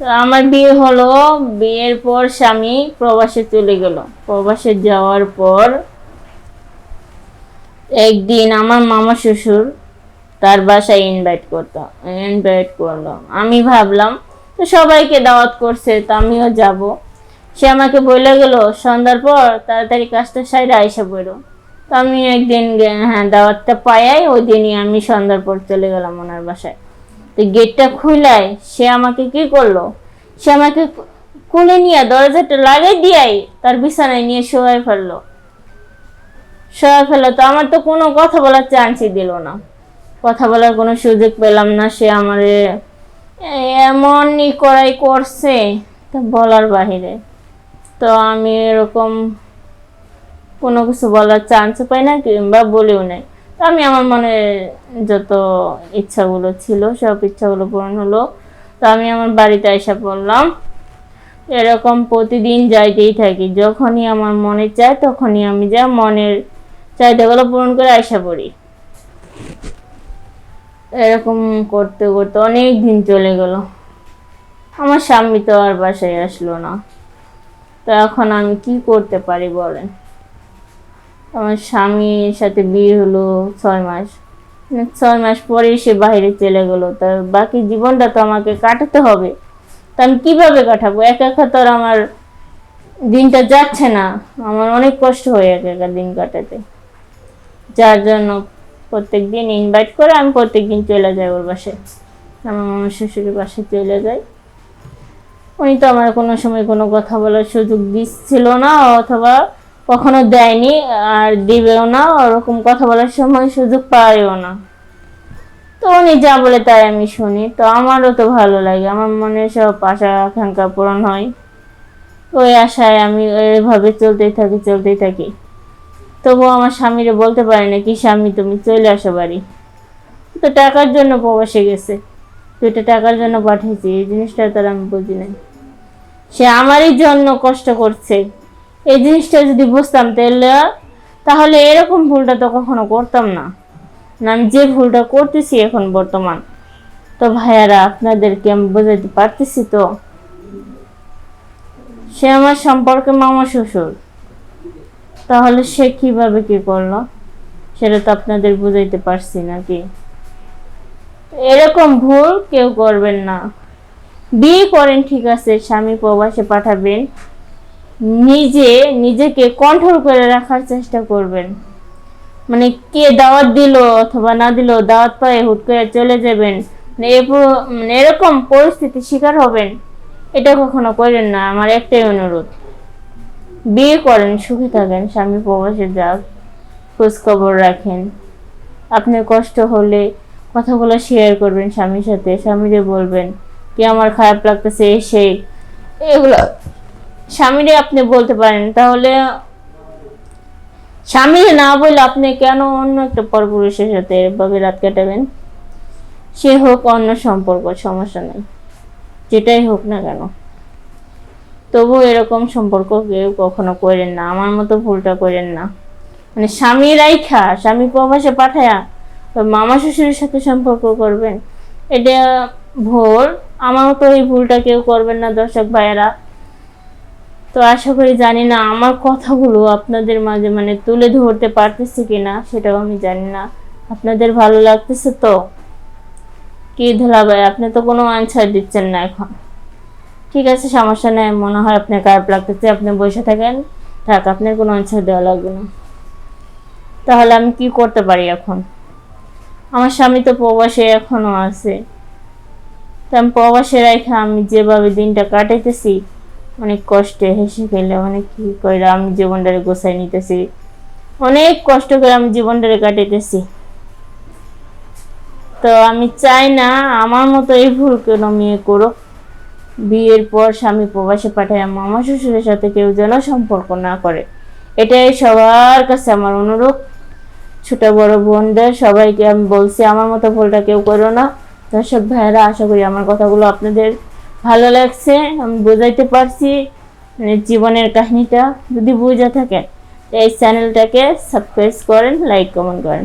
আমার বিয়ে হলো, বিয়ের পর স্বামী প্রবাসে চলে গেল। প্রবাসে যাওয়ার পর একদিন আমার মামা শ্বশুর তার বাসায় ইনভাইট করতো ইনভাইট করল। আমি ভাবলাম, তো সবাইকে দাওয়াত করছে, তো আমিও যাব। সে আমাকে বলে গেল, সন্ধ্যার পর তাড়াতাড়ি কাজটা সাইডে আইসা পড়ো। তো আমি একদিন হ্যাঁ দাওয়াতটা পাইয়াই ওই দিনই আমি সন্ধ্যার পর চলে গেলাম ওনার বাসায়। তো গেটটা খুলায় সে আমাকে কি করল? সে আমাকে কুলে নিয়ে দরজাটা লাগাই দিয়াই তার বিছানায় নিয়ে শোয়াই ফেলল। শোয়াই ফেলল তো আমার তো কোনো কথা বলার চান্সই দিল না। কথা বলার কোনো সুযোগ পেলাম না, সে আমারে এমনই করাই করছে তা বলার বাহিরে। তো আমি এরকম কোনো কিছু বলার চান্স পাই না কিংবা বলেও নাই। আমি আমার মনে যত ইচ্ছাগুলো ছিল, সব ইচ্ছাগুলো পূরণ হলো। তো আমি আমার বাড়িতে এসে পড়লাম। এরকম প্রতিদিন যাইতেই থাকি। যখনই আমার মনে চায়, তখনই আমি যা মনের চাহিদাগুলো পূরণ করে আসা পড়ি। এরকম করতে করতে অনেক দিন চলে গেল। আমার স্বামী তো আর বাসায় আসলো না। তো এখন আমি কি করতে পারি বলেন? আমার স্বামীর সাথে বিয়ে হলো ছয় মাস। মানে ছয় মাস পরেই সে বাইরে চলে গেলো। তার বাকি জীবনটা তো আমাকে কাটাতে হবে। তা আমি কীভাবে কাটাবো? একা একা তো আমার দিনটা যাচ্ছে না। আমার অনেক কষ্ট হয় একা একা দিন কাটাতে। যার জন্য প্রত্যেক দিন ইনভাইট করে আমি প্রত্যেক দিন চলে যাই ওর বাসায়। আমার মামার শ্বশুরের বাসায় চলে যাই। উনি তো আমার কোনো সময় কোনো কথা বলার সুযোগ দিচ্ছিল না অথবা কখনো দেয়নি আর দিবেও না, ওরকম কথা বলার সময় সুযোগ পাইও না। তো উনি যা বলে তাই আমি শুনি। তো আমারও তো ভালো লাগে, আমার মনে সব আশা আকাঙ্ক্ষা পূরণ হয়। ওই আশায় আমি এইভাবে চলতেই থাকি চলতেই থাকি। তবুও আমার স্বামীরে বলতে পারি না, কি স্বামী, তুমি চলে আসো বাড়ি। তো টাকার জন্য প্রবাসে গেছে। দুইটা টাকার জন্য পাঠিয়েছি, এই জিনিসটা তার আমি বুঝি নাই। সে আমারই জন্য কষ্ট করছে। এই জিনিসটা যদি বুঝতাম তাহলে তাহলে এরকম ভুলটা তো কখনো করতাম না। আমি যে ভুলটা করতেছি এখন বর্তমান, তো ভাইয়ারা, আপনাদেরকে আমি বোঝাতে পারতেছি তো? সে আমার সম্পর্কে মামা শ্বশুর। তাহলে সে কীভাবে কি করল? সেটা তো আপনাদের বুঝাইতে পারছি নাকি? এরকম ভুল কেউ করবেন না। বিয়ে করেন ঠিক আছে, স্বামী প্রবাসে পাঠাবেন। নিজে, নিজেকে কন্ট্রোল করে রাখার চেষ্টা করবেন। মানে কে দাওয়াত দিল অথবা না দিল, দাওয়াত পায়ে হুট করে চলে যাবেন। মানে মানে এরকম পরিস্থিতির শিকার হবেন, এটা কখনো করেন না। আমার একটাই অনুরোধ, বিয়ে করেন, সুখে থাকেন, স্বামী প্রবাসে যাক, খোঁজখবর রাখেন। আপনার কষ্ট হলে কথাগুলো শেয়ার করবেন স্বামীর সাথে, স্বামীরে বলবেন, কি আমার খারাপ লাগতেছে এই সেই এগুলো স্বামীরে আপনি বলতে পারেন, তাহলে স্বামীরে না বলে আপনি কেন অন্য একটা পরপুরুষের সাথে এভাবে রাত কাটাবেন? সে হোক অন্য সম্পর্ক, সমস্যা নেই। যেটাই হোক না কেন। তবু এরকম সম্পর্ক কেউ কখনো করেন না, আমার মতো ভুলটা করেন না। মানে স্বামী রাইখা, স্বামী প্রবাসে পাঠায়া মামা শ্বশুরের সাথে সম্পর্ক করবেন, এটা ভুল আমার মতো এই ভুলটা কেউ করবেন না, দর্শক ভাইয়েরা। তো আশা করি জানি না আমার কথাগুলো আপনাদের মাঝে মানে তুলে ধরতে পারতেছি কিনা সেটাও আমি জানি না। আপনাদের ভালো লাগতেছে তো? কি ধরা ভাই, আপনি তো কোনো আনসার দিচ্ছেন না এখন। ঠিক আছে, সমস্যা নেই, মনে হয় আপনার খারাপ লাগতেছে, আপনি বসে থাকেন। থাক, আপনার কোনো আনসার দেওয়া লাগবে না। তাহলে আমি কি করতে পারি এখন? আমার স্বামী তো প্রবাসে এখনও আছে। তো আমি প্রবাসে রেখে আমি যেভাবে দিনটা কাটাইতেছি অনেক কষ্টে হেসে খেলে অনেক কি করে আমি জীবনটারে গোছাই নিতেছি। অনেক কষ্ট করে আমি জীবনটারে কাটাইতেছি। তো আমি চাই না আমার মতো এই ভুল কোনো মেয়ে করো বিয়ের পর স্বামী প্রবাসে পাঠায়, মামা শ্বশুরের সাথে কেউ যেন সম্পর্ক না করে। এটাই সবার কাছে আমার অনুরোধ। ছোট বড় বোনদের সবাইকে আমি বলছি, আমার মতো ভুলটা কেউ করো না। দর্শক ভাইয়েরা, আশা করি আমার কথাগুলো আপনাদের ভালো লাগছে, আমি বোঝাইতে পারছি মানে জীবনের কাহিনীটা। যদি বোঝা থাকে এই চ্যানেলটাকে সাবস্ক্রাইব করেন লাইক কমেন্ট করেন।